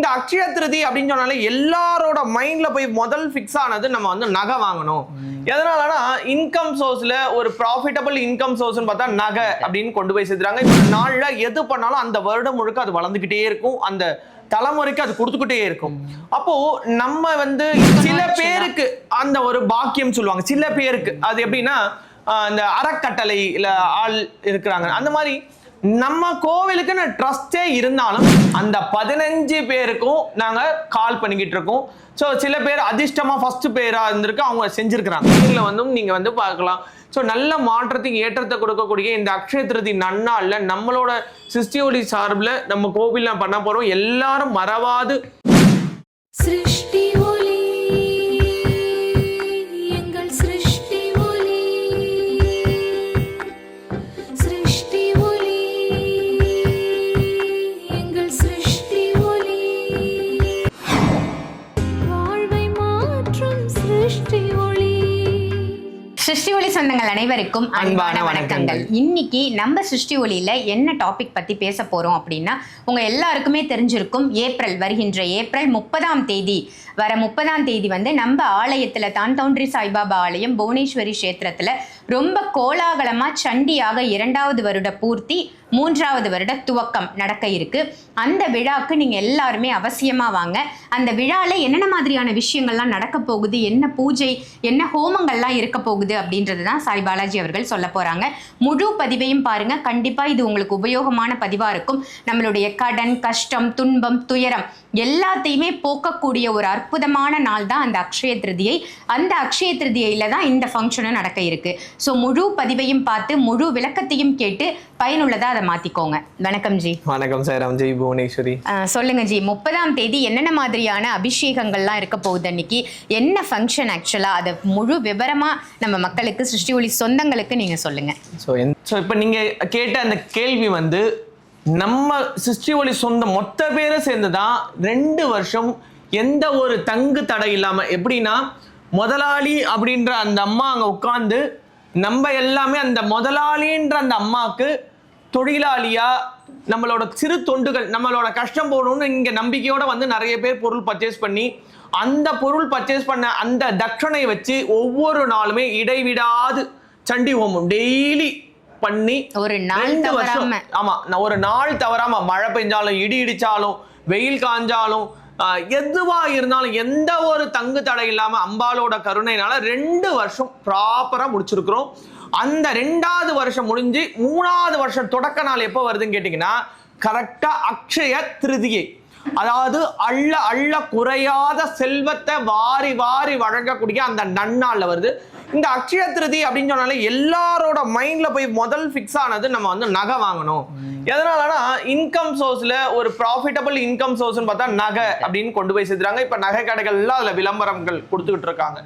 இந்த அக்ஷய திருதி அப்படின்னு சொன்னாலே எல்லாரோட மைண்ட்ல போய் முதல் ஃபிக்ஸ் ஆனது நம்ம வந்து நகை வாங்கணும். எதனாலனா இன்கம் சோர்ஸ்ல ஒரு ப்ராஃபிட்டபிள் இன்கம் சோர்ஸ்னு பார்த்தா நகை அப்படின்னு கொண்டு போய் சேர்த்துறாங்க. இந்த நாள்ல எது பண்ணாலும் அந்த வருடம் முழுக்க அது வளர்ந்துகிட்டே இருக்கும். அந்த தலைமுறைக்கு அது கொடுத்துக்கிட்டே இருக்கும். அப்போ நம்ம வந்து சில பேருக்கு அந்த ஒரு பாக்கியம் சொல்லுவாங்க. சில பேருக்கு. அது எப்படின்னா ஆஹ் இந்த அறக்கட்டளையில ஆள் இருக்கிறாங்க. அந்த மாதிரி நம்ம கோவிலுக்குன்னு ட்ரஸ்டே இருந்தாலும் அந்த பதினஞ்சு பேருக்கும் நாங்கள் கால் பண்ணிக்கிட்டு இருக்கோம். ஸோ சில பேர் அதிர்ஷ்டமாக ஃபஸ்ட்டு பேராக இருந்திருக்கு அவங்க செஞ்சிருக்கிறாங்க. இதில் வந்து நீங்கள் வந்து பார்க்கலாம். ஸோ நல்ல மாற்றத்துக்கு ஏற்றத்தை கொடுக்கக்கூடிய இந்த அக்ஷய திருதி நம்மளோட சிஸ்டியோலி சார்பில் நம்ம கோவிலில் பண்ண போகிறோம் எல்லாரும் மறவாது. சிருஷ்டி சொந்தங்கள் அனைவருக்கும் அன்பான. வணக்கங்கள் இன்னைக்கு நம்ம சிருஷ்டி ஒளியில என்ன டாபிக் பத்தி பேச போறோம் அப்படின்னா உங்க எல்லாருக்குமே தெரிஞ்சிருக்கும் ஏப்ரல் வருகின்ற ஏப்ரல் முப்பதாம் தேதி வர முப்பதாம் தேதி வந்து நம்ம ஆலயத்தில் தான் தோன்றி சாய்பாபா ஆலயம் புவனேஸ்வரி கஷேத்திரத்தில் ரொம்ப கோலாகலமாக சண்டியாக இரண்டாவது வருட பூர்த்தி மூன்றாவது வருட துவக்கம் நடக்க இருக்கு. அந்த விழாக்கு நீங்க எல்லாருமே அவசியமா வாங்க. அந்த விழால என்னென்ன மாதிரியான விஷயங்கள்லாம் நடக்க போகுது என்ன பூஜை என்ன ஹோமங்கள்லாம் இருக்க போகுது அப்படின்றது தான் சாய் பாலாஜி அவர்கள் சொல்ல போறாங்க. முழு பதிவையும் பாருங்க. கண்டிப்பா இது உங்களுக்கு உபயோகமான பதிவா இருக்கும். நம்மளுடைய கடன் கஷ்டம் துன்பம் துயரம் எல்லாத்தையுமே போக்கக்கூடிய ஒரு அற்புதமான நாள் தான் அந்த அக்ஷய திருதியை. அந்த அக்ஷய திருதியில தான் இந்த ஃபங்க்ஷனும் நடக்க இருக்கு. ஸோ முழு பதிவையும் பார்த்து முழு விளக்கத்தையும் கேட்டு பயனுள்ளதா அதை மாத்திக்கோங்க. வணக்கம் ஜி. வணக்கம் சார் ஜெய் புவனேஸ்வரி. சொல்லுங்க ஜி. முப்பதாம் தேதி என்னென்ன மாதிரியான அபிஷேகங்கள்லாம் இருக்க போகுது அன்னைக்கு? என்ன ஃபங்க்ஷன் ஆக்சுவலா அதை முழு விவரமா நம்ம மக்களுக்கு சிருஷ்டி ஒளி சொந்தங்களுக்கு நீங்க சொல்லுங்க. ஸோ ஸோ இப்போ நீங்க கேட்ட அந்த கேள்வி வந்து நம்ம சிஸ்டி ஒளி சொந்த மொத்த பேரை சேர்ந்து தான் ரெண்டு வருஷம் எந்த ஒரு தங்கு தடை இல்லாம எப்படின்னா முதலாளி அப்படின்ற அந்த அம்மா அங்க உட்கார்ந்து நம்ம எல்லாமே அந்த முதலாளின்ற அந்த அம்மாவுக்கு தொழிலாளியா நம்மளோட சிறு தொண்டுகள் நம்மளோட கஷ்டம் போகணும்னு இங்க நம்பிக்கையோட வந்து நிறைய பேர் பொருள் பர்ச்சேஸ் பண்ணி அந்த பொருள் பர்ச்சேஸ் பண்ண அந்த தட்சணை வச்சு ஒவ்வொரு நாளுமே இடைவிடாது சண்டி ஹோமம் டெய்லி பண்ணி ஒரு நாள் வருஷம். ஆமா ஒரு நாள் தவறாம மழை பெஞ்சாலும் இடி இடிச்சாலும் வெயில் காஞ்சாலும் எதுவா இருந்தாலும் எந்த ஒரு தங்கு தடை இல்லாம அம்பாலோட கருணையினால ரெண்டு வருஷம் ப்ராப்பரா முடிச்சிருக்கிறோம். அந்த ரெண்டாவது வருஷம் முடிஞ்சு மூணாவது வருஷம் தொடக்க நாள் எப்போ வருதுன்னு கேட்டிங்கன்னா கரெக்டா அக்ஷய திருதியை. அதாவது அள்ள அள்ள குறையாத செல்வத்தை வாரி வாரி வழங்கக்கூடிய அந்த நன்னாள்ல வருது. இந்த அக்ஷய திருதி அப்படின்னு சொன்னாலே எல்லாரோட மைண்ட்ல போய் முதல் ஃபிக்ஸ் ஆனது நம்ம வந்து நகை வாங்கணும். எதனாலனா இன்கம் சோர்ஸ்ல ஒரு ப்ராஃபிட்டபிள் இன்கம் சோர்ஸ்னு பார்த்தா நகை அப்படின்னு கொண்டு போய் சேர்த்துறாங்க. இப்ப நகை கடைகள்லாம் அதுல விளம்பரங்கள் கொடுத்துக்கிட்டு இருக்காங்க.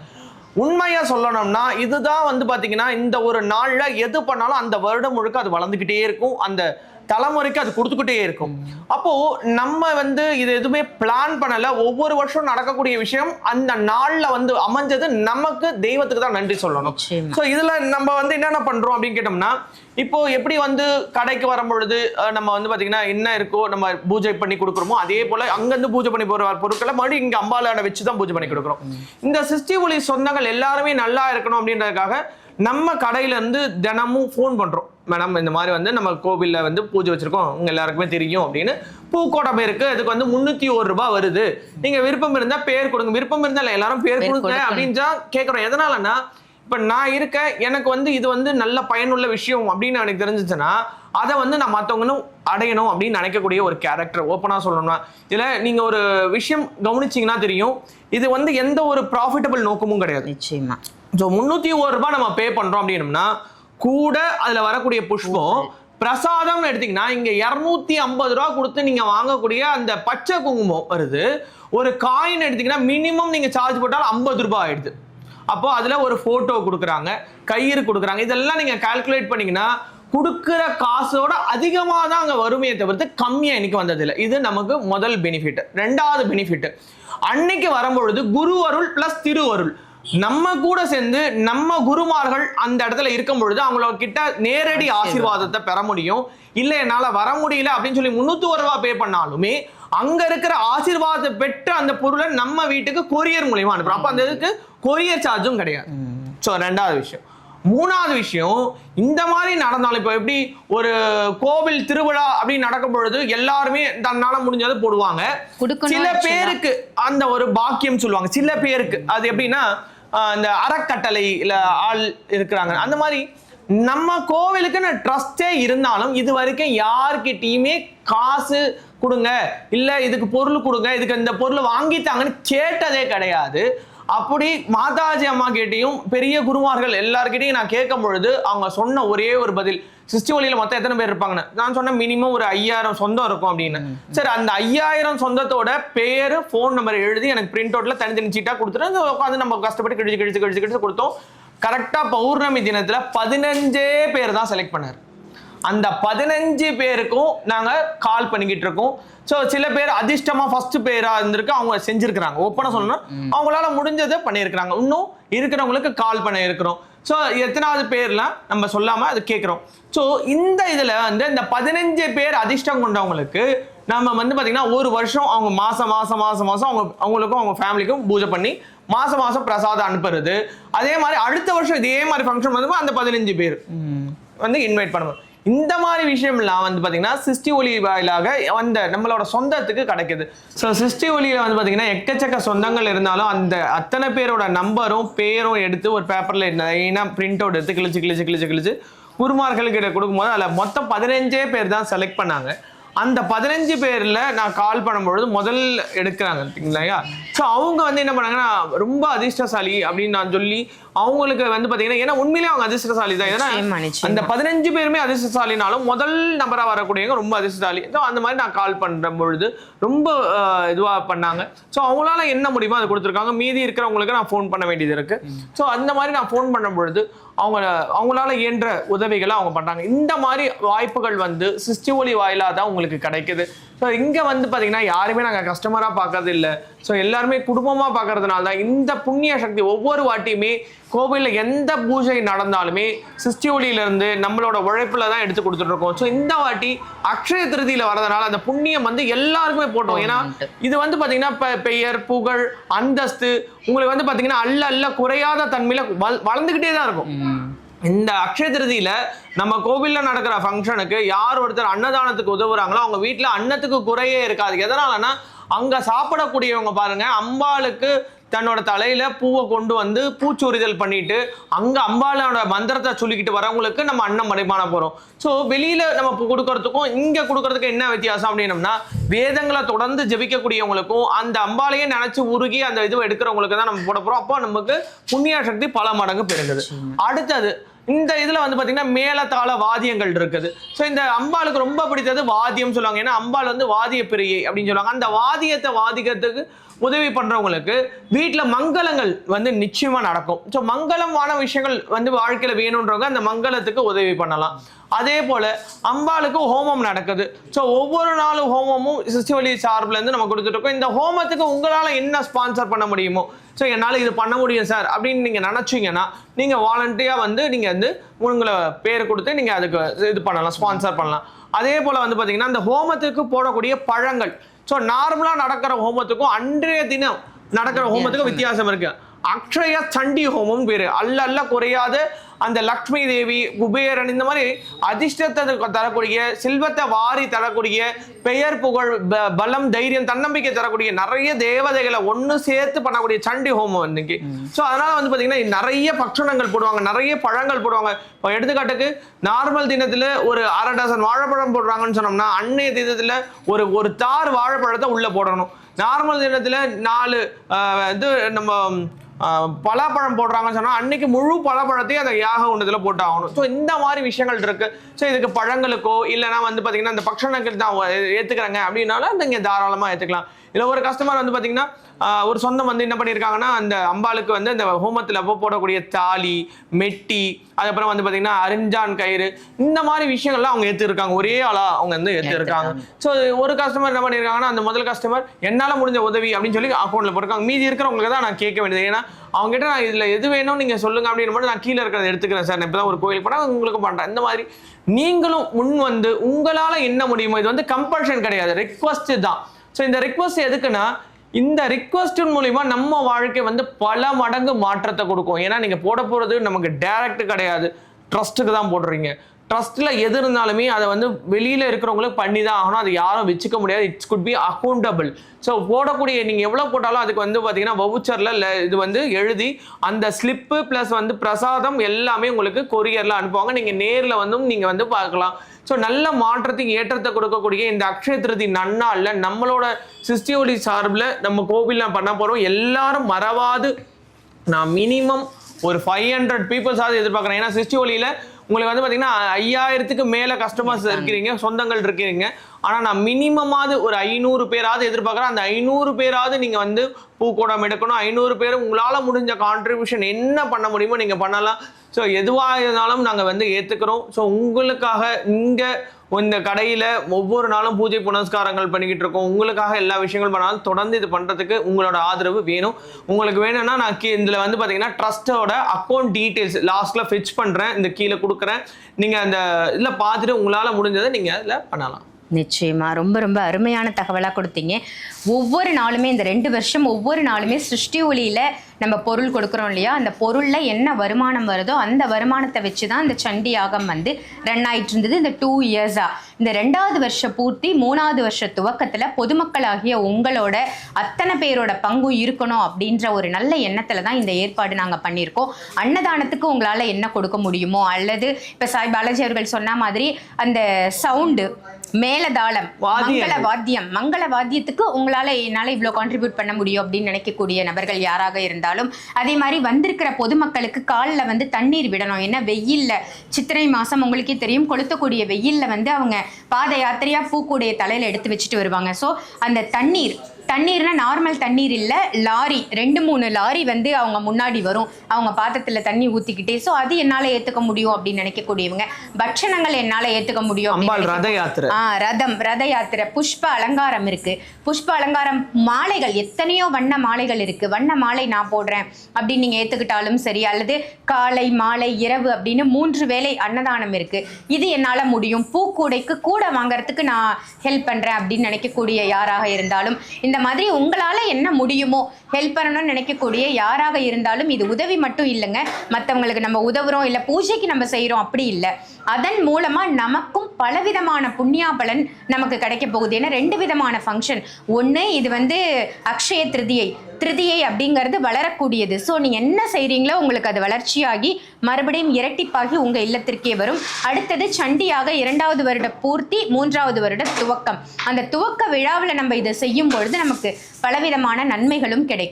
உண்மையா சொல்லணும்னா இதுதான் வந்து பாத்தீங்கன்னா இந்த ஒரு நாள்ல எது பண்ணாலும் அந்த வருடம் முழுக்க அது வளர்ந்துகிட்டே இருக்கும். அந்த தலைமுறைக்கு அது கொடுத்துக்கிட்டே இருக்கும். அப்போ நம்ம வந்து இது எதுவுமே பிளான் பண்ணல. ஒவ்வொரு வருஷம் நடக்கக்கூடிய விஷயம் அந்த நாள்ல வந்து அமைஞ்சது நமக்கு தெய்வத்துக்கு தான் நன்றி சொல்லணும். ஸோ இதுல நம்ம வந்து என்னென்ன பண்றோம் அப்படின்னு கேட்டோம்னா இப்போ எப்படி வந்து கடைக்கு வரும்பொழுது அஹ், நம்ம வந்து பாத்தீங்கன்னா என்ன இருக்கோ நம்ம பூஜை பண்ணி கொடுக்குறோமோ அதே போல அங்கிருந்து பூஜை பண்ணி போற பொருட்களை மறுபடியும் இங்க அம்பாலான வச்சு தான் பூஜை பண்ணி கொடுக்குறோம். இந்த சிஸ்டி ஒளி சொந்தங்கள் எல்லாருமே நல்லா இருக்கணும் அப்படின்றதுக்காக நம்ம கடையில இருந்து தினமும் ஃபோன் பண்றோம். மேடம் இந்த மாதிரி வந்து நம்ம கோவில்ல வந்து பூஜை வச்சிருக்கோம். உங்க எல்லாருக்குமே தெரியும் அப்படின்னு. பூக்கோட்டம் பேருக்கு அதுக்கு வந்து முன்னூத்தி ஒரு ரூபாய் வருது. நீங்க விருப்பம் இருந்தா பேர் கொடுங்க. விருப்பம் இருந்தா இல்ல எல்லாரும் பேர் கொடுங்க. அப்படின்னு கேட்குறோம் எதனாலன்னா இப்போ நான் இருக்க எனக்கு வந்து இது வந்து நல்ல பயனுள்ள விஷயம் அப்படின்னு எனக்கு தெரிஞ்சிச்சுன்னா அதை வந்து நான் மற்றவங்களும் அடையணும் அப்படின்னு நினைக்கக்கூடிய ஒரு கேரக்டர் ஓப்பனாக சொல்லணும்னா. இதில் நீங்கள் ஒரு விஷயம் கவனிச்சிங்கன்னா தெரியும். இது வந்து எந்த ஒரு ப்ராஃபிட்டபிள் நோக்கமும் கிடையாது. நிச்சயமா. ஸோ முந்நூற்றி ஒரு ரூபாய் நம்ம பே பண்ணுறோம் அப்படின்னம்னா கூட அதில் வரக்கூடிய புஷ்பம் பிரசாதம்னு எடுத்தீங்கன்னா இங்க இரநூத்தி ஐம்பது ரூபா கொடுத்து நீங்க வாங்கக்கூடிய அந்த பச்சை குங்குமம் வருது. ஒரு காயின் எடுத்தீங்கன்னா மினிமம் நீங்க சார்ஜ் போட்டால் ஐம்பது ரூபாய் ஆயிடுது. அப்போ அதுல ஒரு போட்டோ கொடுக்குறாங்க கயிறு கொடுக்குறாங்க. இதெல்லாம் நீங்க கால்குலேட் பண்ணீங்கன்னா கொடுக்குற காசோட அதிகமாக தான் அங்கே வறுமையை தவிர்த்து கம்மியாக இன்னைக்கு வந்ததில்லை. இது நமக்கு முதல் பெனிஃபிட் ரெண்டாவது பெனிஃபிட் அன்னைக்கு வரும்பொழுது குரு அருள் பிளஸ் திருவருள் நம்ம கூட சேர்ந்து நம்ம குருமார்கள் அந்த இடத்துல இருக்கும் பொழுது அவங்கள கிட்ட நேரடி ஆசீர்வாதத்தை பெற முடியும். இல்ல என்னால வர முடியல அப்படின்னு சொல்லி முன்னூத்தி ஒரு ரூபா பே பண்ணாலுமே அங்க இருக்கிற பெற்ற அந்த பொருளை நம்ம வீட்டுக்கு கொரியர் மூலியமா அனுப்புறோம். அப்ப அந்த இதுக்கு கொரியர் சார்ஜும் கிடையாது. ஸோ ரெண்டாவது விஷயம். மூணாவது விஷயம் இந்த மாதிரி நடந்தாலும் இப்போ எப்படி ஒரு கோவில் திருவிழா அப்படி நடக்கும் பொழுது எல்லாருமே தன்னால முடிஞ்சதை போடுவாங்க. சில. பேருக்கு அந்த ஒரு பாக்கியம் சொல்லுவாங்க. சில பேருக்கு. அது எப்படின்னா ஆஹ் இந்த இல்லை ஆள் இருக்கிறாங்க. அந்த மாதிரி நம்ம கோவிலுக்குன்னு ட்ரஸ்டே இருந்தாலும் இது வரைக்கும் யார்கிட்டயுமே காசு கொடுங்க இல்லை இதுக்கு பொருள் கொடுங்க இதுக்கு இந்த பொருள் வாங்கித்தாங்கன்னு கேட்டதே கிடையாது. அப்படி மாதாஜி அம்மா கிட்டயும் பெரிய குருமார்கள் எல்லார்கிட்டயும் நான் கேட்கும் பொழுது அவங்க சொன்ன ஒரே ஒரு பதில் சிஸ்டி ஒளியில மொத்தம் எத்தனை பேர் இருப்பாங்கன்னு. நான் சொன்ன மினிமம் ஒரு ஐயாயிரம் சொந்தம் இருக்கும் அப்படின்னு. சரி அந்த ஐயாயிரம் சொந்தத்தோட பேரு ஃபோன் நம்பர் எழுதி எனக்கு பிரிண்ட் அவுட்ல தனித்தனி சீட்டா கொடுத்துட்டு உட்காந்து நம்ம கஷ்டப்பட்டு கிழிச்சு கிழிச்சு கிழிச்சு கிழிச்சு கொடுத்தோம். கரெக்டா பௌர்ணமி தினத்துல பதினஞ்சே பேர் தான் செலக்ட் பண்ணாரு. அந்த பதினஞ்சு பேருக்கும் நாங்க கால் பண்ணிக்கிட்டு இருக்கோம். ஸோ சில பேர் அதிர்ஷ்டமா ஃபர்ஸ்ட் பேரா இருந்திருக்கு அவங்க செஞ்சிருக்கிறாங்க. ஓப்பனா சொல்லணும் அவங்களால முடிஞ்சதை பண்ணியிருக்கிறாங்க. இன்னும் இருக்கிறவங்களுக்கு கால் பண்ண இருக்கிறோம். ஸோ எத்தனாவது பேர்லாம் நம்ம சொல்லாம அது கேட்குறோம் ஸோ இந்த இதுல வந்து இந்த பதினஞ்சு பேர் அதிர்ஷ்டம் கொண்டவங்களுக்கு நம்ம வந்து பாத்தீங்கன்னா ஒரு வருஷம் அவங்க மாசம் மாசம் மாசம் மாசம் அவங்க அவங்களுக்கும் அவங்க ஃபேமிலிக்கும் பூஜை பண்ணி மாசம் மாசம் பிரசாதம் அனுப்புறது. அதே மாதிரி அடுத்த வருஷம் இதே மாதிரி ஃபங்க்ஷன் வந்து அந்த பதினஞ்சு பேர் வந்து இன்வைட் பண்ணுவோம் இந்த மாதிரி விஷயம்லாம் வந்து பார்த்தீங்கன்னா சிஸ்டி ஒலி வாயிலாக வந்த நம்மளோட சொந்தத்துக்கு கிடைக்குது. ஸோ சிஸ்டி ஒளியில் வந்து பார்த்தீங்கன்னா எக்கச்சக்க சொந்தங்கள் இருந்தாலும் அந்த அத்தனை பேரோட நம்பரும் பேரும் எடுத்து ஒரு பேப்பரில் லைனாக பிரிண்ட் அவுட் எடுத்து கிழிச்சு கிழிச்சு கிழிச்சு கிழிச்சு குருமார்களுக்கிட்ட கொடுக்கும்போது அதில் மொத்தம் பதினஞ்சே பேர் தான் செலக்ட் பண்ணாங்க. அந்த பதினஞ்சு பேர்ல நான் கால் பண்ணும்பொழுது முதல் எடுக்கிறாங்க இல்லையா? ஸோ அவங்க வந்து என்ன பண்ணாங்கன்னா ரொம்ப அதிர்ஷ்டசாலி அப்படின்னு நான் சொல்லி அவங்களுக்கு வந்து பாத்தீங்கன்னா ஏன்னா உண்மையிலேயே அவங்க அதிர்ஷ்டசாலி தான். ஏன்னா. அந்த பதினஞ்சு பேருமே அதிர்ஷ்டசாலினாலும் முதல் நபரா வரக்கூடியவங்க ரொம்ப அதிர்ஷ்டசாலி. ஸோ அந்த மாதிரி நான் கால் பண்ற பொழுது ரொம்ப ஆஹ், இதுவா பண்ணாங்க. ஸோ அவங்களால என்ன முடியுமோ அதை கொடுத்துருக்காங்க. மீதி இருக்கிறவங்களுக்கு நான் ஃபோன் பண்ண வேண்டியது இருக்கு. ஸோ அந்த மாதிரி நான் ஃபோன் பண்ணும் பொழுது அவங்க அவங்களால இயன்ற உதவிகளை அவங்க பண்ணுறாங்க இந்த மாதிரி வாய்ப்புகள் வந்து சிஸ்டி ஒலி வாயிலாக தான் உங்களுக்கு கிடைக்குது. ஸோ இங்க வந்து பாத்தீங்கன்னா யாருமே நாங்க கஸ்டமரா பார்க்கறது இல்ல ஸோ எல்லாருமே குடும்பமா பார்க்கறதுனால தான் இந்த புண்ணிய சக்தி ஒவ்வொரு வாட்டியுமே கோவில்ல எந்த பூஜை நடந்தாலுமே சிஸ்டி ஒளியில இருந்து நம்மளோட உழைப்புல தான் எடுத்து கொடுத்துட்டு இருக்கோம். ஸோ இந்த வாட்டி அக்ஷய திருதியில வரதுனால அந்த புண்ணியம் வந்து எல்லாருக்குமே போட்டோம். ஏன்னா இது வந்து பாத்தீங்கன்னா பெ- பெயர் புகழ் அந்தஸ்து உங்களுக்கு வந்து பாத்தீங்கன்னா அல்ல அல்ல குறையாத தன்மையில வள- வளர்ந்துகிட்டே தான் இருக்கும். இந்த அக்ஷய திருதியில நம்ம கோவில்ல நடக்கிற ஃபங்க்ஷனுக்கு யார் ஒருத்தர் அன்னதானத்துக்கு உதவுறாங்களோ அவங்க வீட்ல அன்னத்துக்கு குறையே இருக்காது. எதனாலன்னா அங்க சாப்பிடக்கூடியவங்க பாருங்க அம்பாளுக்கு தன்னோட தலையில பூவை கொண்டு வந்து பூச்சொரிதல் பண்ணிட்டு அங்க அம்பாளோட மந்திரத்தை சொல்லிக்கிட்டு வரவங்களுக்கு நம்ம அன்னம் பரிமாற போறோம். ஸோ வெளியில நம்ம கொடுக்கறதுக்கும் இங்க கொடுக்கறதுக்கு என்ன வித்தியாசம் அப்படின்னம்னா வேதங்களை தொடர்ந்து ஜெபிக்கக்கூடியவங்களுக்கும் அந்த அம்பாளையே நினைச்சு உருகி அந்த இது எடுக்கிறவங்களுக்கு தான் நம்ம போட போறோம். அப்போ நமக்கு புண்ணிய சக்தி பல மடங்கு பெருகுது. அடுத்தது இந்த இதில் வந்து பார்த்தீங்கன்னா மேலத்தாள வாத்தியங்கள் இருக்குது. ஸோ இந்த அம்பாளுக்கு ரொம்ப பிடித்தது வாத்தியம் சொல்லுவாங்க. ஏன்னா அம்பாள் வந்து வாதிய பிரியை அப்படின்னு சொல்லுவாங்க. அந்த வாதியத்தை வாதிக்கிறதுக்கு உதவி பண்ணுறவங்களுக்கு வீட்டில் மங்களங்கள் வந்து நிச்சயமாக நடக்கும். ஸோ மங்களமான விஷயங்கள் வந்து வாழ்க்கையில் வேணுன்றவங்க அந்த மங்களத்துக்கு உதவி பண்ணலாம். அதே போல் அம்பாளுக்கு ஹோமம் நடக்குது. ஸோ ஒவ்வொரு நாளும் ஹோமமும் சிசிவலி சார்பில் இருந்து நம்ம கொடுத்துட்டு இருக்கோம். இந்த ஹோமத்துக்கு உங்களால் என்ன ஸ்பான்சர் பண்ண முடியுமோ ஸோ என்னால் இது பண்ண முடியும் சார் அப்படின்னு நீங்க நினைச்சீங்கன்னா நீங்க வாலண்டியா வந்து நீங்க வந்து உங்களை பேர் கொடுத்து நீங்க அதுக்கு இது பண்ணலாம் ஸ்பான்சர் பண்ணலாம். அதே போல வந்து பாத்தீங்கன்னா இந்த ஹோமத்துக்கு போடக்கூடிய பழங்கள். ஸோ நார்மலா நடக்கிற ஹோமத்துக்கும் அன்றைய தினம் நடக்கிற ஹோமத்துக்கும் வித்தியாசம் இருக்கு. அக்ஷய சண்டி ஹோமம் பேரு அல்ல அல்ல குறையாத அந்த லக்ஷ்மி தேவி குபேரன் இந்த மாதிரி அதிர்ஷ்டத்தை தரக்கூடிய செல்வத்தை வாரி தரக்கூடிய பெயர் புகழ் பலம் தைரியம் தன்னம்பிக்கை தரக்கூடிய நிறைய தேவதைகளை ஒண்ணு சேர்த்து பண்ணக்கூடிய சண்டி ஹோமம் இன்னைக்கு. ஸோ அதனால வந்து பாத்தீங்கன்னா நிறைய பக்ஷணங்கள் போடுவாங்க நிறைய பழங்கள் போடுவாங்க. இப்போ எடுத்துக்காட்டுக்கு நார்மல் தினத்துல ஒரு அரை டசன் வாழைப்பழம் போடுறாங்கன்னு சொன்னோம்னா அன்னைய தினத்துல ஒரு ஒரு தார் வாழைப்பழத்தை உள்ள போடணும். நார்மல் தினத்துல நாலு இது நம்ம பலாப்பழம் போடுறாங்கன்னு சொன்னா அன்னைக்கு முழு பலாப்பழத்தையும் அந்த யாக உண்டதுல போட்டு ஆகணும் ஸோ இந்த மாதிரி விஷயங்கள் இருக்கு. ஸோ இதுக்கு பழங்களுக்கோ இல்லைன்னா வந்து பாத்தீங்கன்னா இந்த பக்ஷணங்கள் தான் ஏத்துக்கிறாங்க. அப்படின்னாலும் நீங்க தாராளமா ஏத்துக்கலாம். இல்ல ஒரு கஸ்டமர் வந்து பாத்தீங்கன்னா ஆஹ், ஒரு சொந்தம் வந்து என்ன பண்ணியிருக்காங்கன்னா அந்த அம்பாளுக்கு வந்து அந்த ஹோமத்துல அப்போ போடக்கூடிய தாலி மெட்டி அதுக்கப்புறம் வந்து பாத்தீங்கன்னா அரிஞ்சான் கயிறு இந்த மாதிரி விஷயங்கள்லாம் அவங்க ஏற்றிருக்காங்க ஒரே ஆளா அவங்க வந்து ஏற்றிருக்காங்க ஸோ ஒரு கஸ்டமர் என்ன பண்ணியிருக்காங்கன்னா அந்த முதல் கஸ்டமர் என்னால் முடிஞ்ச உதவி அப்படின்னு சொல்லி அக்கௌண்ட்டில் போட்டிருக்காங்க. மீதி இருக்கிறவங்களுக்கு தான் நான் கேட்க வேண்டியது. ஏன்னா அவங்ககிட்ட நான் இதில் எது வேணும் நீங்கள் சொல்லுங்கள் அப்படின்னு மட்டும் நான் கீழே இருக்கிறத எடுத்துக்கிறேன் சார். நான் இப்போ தான் ஒரு கோயிலுக்கு போனால் உங்களுக்கு பண்ணுறேன் இந்த மாதிரி நீங்களும் முன் வந்து உங்களால் என்ன முடியுமோ இது வந்து கம்பல்ஷன் கிடையாது. ரெக்வஸ்ட் தான். ஸோ இந்த ரெக்வஸ்ட் எதுக்குன்னா இந்த ரிக்வஸ்டின் மூலிமா நம்ம வாழ்க்கை வந்து பல மடங்கு மாற்றத்தை கொடுக்கும். ஏன்னா நீங்கள் போட போகிறது நமக்கு டைரக்ட் கிடையாது. ட்ரஸ்ட்டுக்கு தான் போடுறீங்க. ட்ரஸ்ட்டில் எது இருந்தாலுமே அதை வந்து வெளியில் இருக்கிறவங்களுக்கு பண்ணி தான் ஆகணும். அது யாரும் வச்சுக்க முடியாது. It's good be accountable so போடக்கூடிய நீங்கள் எவ்வளோ போட்டாலும் அதுக்கு வந்து பார்த்தீங்கன்னா வவுச்சரில் இது வந்து எழுதி அந்த ஸ்லிப்பு ப்ளஸ் வந்து பிரசாதம் எல்லாமே உங்களுக்கு கொரியரில் அனுப்புவாங்க. நீங்கள் நேரில் வந்தும் நீங்கள் வந்து பார்க்கலாம். ஸோ நல்ல மாற்றத்துக்கு ஏற்றத்தை கொடுக்கக்கூடிய இந்த அக்ஷய திருதி நன்னாளில் நம்மளோட சிஸ்டியோடி சார்பில் நம்ம கோவிலில் பண்ண போகிறோம் எல்லாரும் மறவாது. நான் மினிமம் ஒரு ஃபைவ் ஹண்ட்ரட் பீப்புள்ஸாவது எதிர்பார்க்குறேன். ஏன்னா சிஸ்டி ஒலியில் உங்களுக்கு வந்து பார்த்தீங்கன்னா ஐயாயிரத்துக்கு மேலே கஸ்டமர்ஸ் இருக்கிறீங்க சொந்தங்கள் இருக்கிறீங்க. ஆனால் நான் மினிமமாவது ஒரு ஐநூறு பேராவது எதிர்பார்க்குறேன். அந்த ஐநூறு பேராவது நீங்கள் வந்து பூக்கூடம் எடுக்கணும். ஐநூறு பேர் உங்களால் முடிஞ்ச கான்ட்ரிபியூஷன் என்ன பண்ண முடியுமோ நீங்கள் பண்ணலாம். ஸோ எதுவாக இருந்தாலும் நாங்கள் வந்து ஏற்றுக்கிறோம் ஸோ உங்களுக்காக இங்கே இந்த கடையில் ஒவ்வொரு நாளும் பூஜை புனஸ்காரங்கள் பண்ணிக்கிட்டு இருக்கோம். உங்களுக்காக எல்லா விஷயங்களும் பண்ணாலும் தொடர்ந்து இது பண்ணுறதுக்கு உங்களோட ஆதரவு வேணும். உங்களுக்கு வேணும்னா நான் கீ இதில் வந்து பார்த்தீங்கன்னா ட்ரஸ்ட்டோட அக்கௌண்ட் டீட்டெயில்ஸ் லாஸ்ட்டில் ஃபிச் பண்ணுறேன் இந்த கீழே கொடுக்குறேன். நீங்கள் அந்த இதில் பார்த்துட்டு உங்களால் முடிஞ்சதை நீங்கள் அதில் பண்ணலாம். நிச்சயமா. ரொம்ப ரொம்ப அருமையான தகவலாக கொடுத்தீங்க. ஒவ்வொரு நாளுமே இந்த ரெண்டு வருஷம் ஒவ்வொரு நாளுமே சிருஷ்டி ஒளியில நம்ம பொருள் கொடுக்குறோம் இல்லையா? அந்த பொருளில் என்ன வருமானம் வருதோ அந்த வருமானத்தை வச்சு தான் இந்த சண்டி யாகம் வந்து ரன் ஆயிட்டு இருந்தது இந்த டூ இயர்ஸாக இந்த ரெண்டாவது வருஷ பூர்த்தி மூணாவது வருஷ துவக்கத்தில் பொதுமக்களாகிய உங்களோட அத்தனை பேரோட பங்கும் இருக்கணும் அப்படின்ற ஒரு நல்ல எண்ணத்தில் தான் இந்த ஏற்பாடு நாங்கள் பண்ணியிருக்கோம் அன்னதானத்துக்கு உங்களால் என்ன கொடுக்க முடியுமோ அல்லது இப்போ சாய் பாலாஜி அவர்கள் சொன்ன மாதிரி அந்த சவுண்டு மேலதாளம். மங்கள வாத்தியம் மங்கள வாத்தியத்துக்கு உங்களால என்னால இவ்வளோ கான்ட்ரிபியூட் பண்ண முடியும் அப்படின்னு நினைக்கக்கூடிய நபர்கள் யாராக இருந்தாலும் அதே மாதிரி வந்திருக்கிற பொதுமக்களுக்கு காலில் வந்து தண்ணீர் விடணும் ஏன்னா வெயில்ல சித்திரை மாசம் உங்களுக்கே தெரியும் கொளுத்தக்கூடிய வெயில்ல வந்து அவங்க பாத யாத்திரையா பூக்கூடிய தலையில எடுத்து வச்சுட்டு வருவாங்க. ஸோ அந்த தண்ணீர் தண்ணீர்னா நார்மல் தண்ணீர் இல்லை லாரி ரெண்டு மூணு லாரி வந்து அவங்க முன்னாடி வரும். அவங்க பாத்திரத்தில் தண்ணி ஊற்றிக்கிட்டே ஸோ அது என்னால் ஏற்றுக்க முடியும் அப்படின்னு நினைக்கக்கூடியவங்க. பட்சணங்கள் என்னால் ஏற்றுக்க முடியும் ரத யாத்திரை. ஆ ரதம் ரத யாத்திரை. புஷ்ப அலங்காரம் இருக்கு. புஷ்ப அலங்காரம் மாலைகள் எத்தனையோ வண்ண மாலைகள் இருக்கு. வண்ண மாலை நான் போடுறேன் அப்படின்னு நீங்க ஏத்துக்கிட்டாலும் சரி அல்லது காலை மாலை இரவு அப்படின்னு மூன்று வேளை அன்னதானம் இருக்கு. இது என்னால முடியும். பூக்கூடைக்கு கூட வாங்குறதுக்கு நான் ஹெல்ப் பண்றேன் அப்படின்னு நினைக்கக்கூடிய யாராக இருந்தாலும் இந்த மாதிரி உங்களால என்ன முடியுமோ ஹெல்ப் பண்ணணும்னு நினைக்கக்கூடிய யாராக இருந்தாலும் இது உதவி மட்டும் இல்லைங்க. மற்றவங்களுக்கு நம்ம உதவுறோம் இல்லை பூஜைக்கு நம்ம செய்கிறோம் அப்படி இல்லை. அதன் மூலமாக நமக்கும் பலவிதமான புண்ணியாபலன் நமக்கு கிடைக்க போகுது. ஏன்னா ரெண்டு விதமான ஃபங்க்ஷன் ஒன்று இது வந்து அக்ஷய திருதியை. திருதியை அப்படிங்கிறது வளரக்கூடியது. ஸோ நீங்கள் என்ன செய்கிறீங்களோ உங்களுக்கு அது வளர்ச்சியாகி மறுபடியும் இரட்டிப்பாகி உங்கள் இல்லத்திற்கே வரும். அடுத்தது சண்டியாக இரண்டாவது வருட பூர்த்தி மூன்றாவது வருட துவக்கம். அந்த துவக்க விழாவில் நம்ம இதை செய்யும் பொழுது நமக்கு பலவிதமான நன்மைகளும் கிடைக்கும்.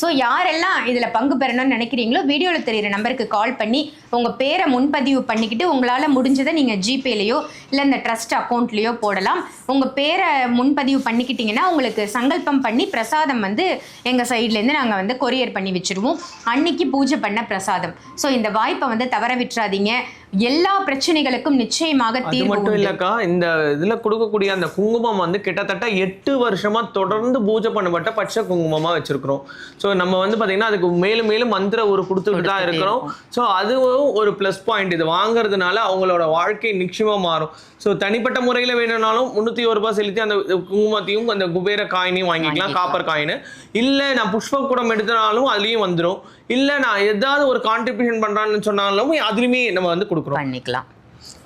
ஸோ யாரெல்லாம் இதில் பங்கு பெறணும்னு நினைக்கிறீங்களோ வீடியோவில் தெரியிற நம்பருக்கு கால் பண்ணி உங்கள் பேரை முன்பதிவு பண்ணிக்கிட்டு உங்களால் முடிஞ்சதை நீங்கள் ஜிபேலையோ இல்லை இந்த ட்ரஸ்ட் அக்கௌண்ட்லேயோ போடலாம். உங்கள் பேரை முன்பதிவு பண்ணிக்கிட்டீங்கன்னா உங்களுக்கு சங்கல்பம் பண்ணி பிரசாதம் வந்து எங்கள் சைட்லேருந்து நாங்கள் வந்து கொரியர் பண்ணி வச்சுருவோம். அன்னைக்கு பூஜை பண்ண பிரசாதம். ஸோ இந்த வாய்ப்பை வந்து தவற விட்டுறாதீங்க. எல்லா பிரச்சனைகளுக்கும் நிச்சயமாக தீர்வு மட்டும். இல்லக்கா இந்த இதுல கொடுக்கக்கூடிய அந்த குங்குமம் வந்து கிட்டத்தட்ட எட்டு வருஷமா தொடர்ந்து பூஜை பண்ணப்பட்ட பச்சை குங்குமமா வச்சிருக்கிறோம். ஸோ நம்ம வந்து பாத்தீங்கன்னா அதுக்கு மேலும் மேலும் மந்திர ஒரு கொடுத்துட்டு தான் இருக்கிறோம். ஸோ அதுவும் ஒரு ப்ளஸ் பாயிண்ட் இது. வாங்குறதுனால அவங்களோட வாழ்க்கை நிச்சயமா மாறும். ஸோ தனிப்பட்ட முறையில வேணும்னாலும் முந்நூற்றி ஒரு ரூபாய் செலுத்தி அந்த குங்குமத்தையும் அந்த குபேர காயினையும் வாங்கிக்கலாம். Copper coin. இல்ல நான் புஷ்ப குடம் எடுத்தனாலும் அதுலயும் வந்துரும். இல்ல நான் ஏதாவது ஒரு கான்ட்ரிபியூஷன் பண்றான்னு சொன்னாலும் அதுலயுமே நம்ம வந்து கொடுக்குறோம். பண்ணிக்கலாம்.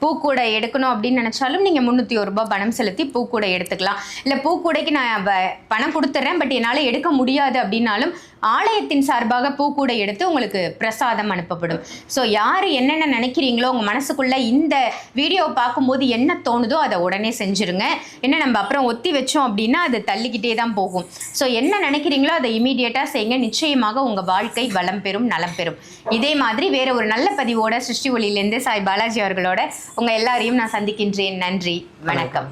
பூக்கூடை எடுக்கணும் அப்படின்னு நினச்சாலும் நீங்கள் முந்நூற்றி ஒரு ரூபாய் பணம் செலுத்தி பூக்கூடை எடுத்துக்கலாம். இல்லை பூக்கூடைக்கு நான் வ- பணம் கொடுத்துட்றேன் பட் என்னால் எடுக்க முடியாது அப்படின்னாலும் ஆலயத்தின் சார்பாக பூக்கூடை எடுத்து உங்களுக்கு பிரசாதம் அனுப்பப்படும். ஸோ யார் என்னென்ன நினைக்கிறீங்களோ உங்கள் மனசுக்குள்ளே இந்த வீடியோ பார்க்கும்போது என்ன தோணுதோ அதை உடனே செஞ்சுருங்க. என்ன நம்ம அப்புறம் ஒத்தி வச்சோம் அப்படின்னா அது தள்ளிக்கிட்டே தான் போகும். ஸோ என்ன நினைக்கிறீங்களோ அதை இமீடியட்டாக செய்யுங்க. நிச்சயமாக உங்கள் வாழ்க்கை வளம் பெறும் நலம் பெறும். இதே மாதிரி வேறு ஒரு நல்ல பதிவோட சிருஷ்டி ஒளியிலேருந்து சாய் பாலாஜி அவர்களோட உங்கள் எல்லாரையும் நான் சந்திக்கின்றேன். நன்றி. வணக்கம்.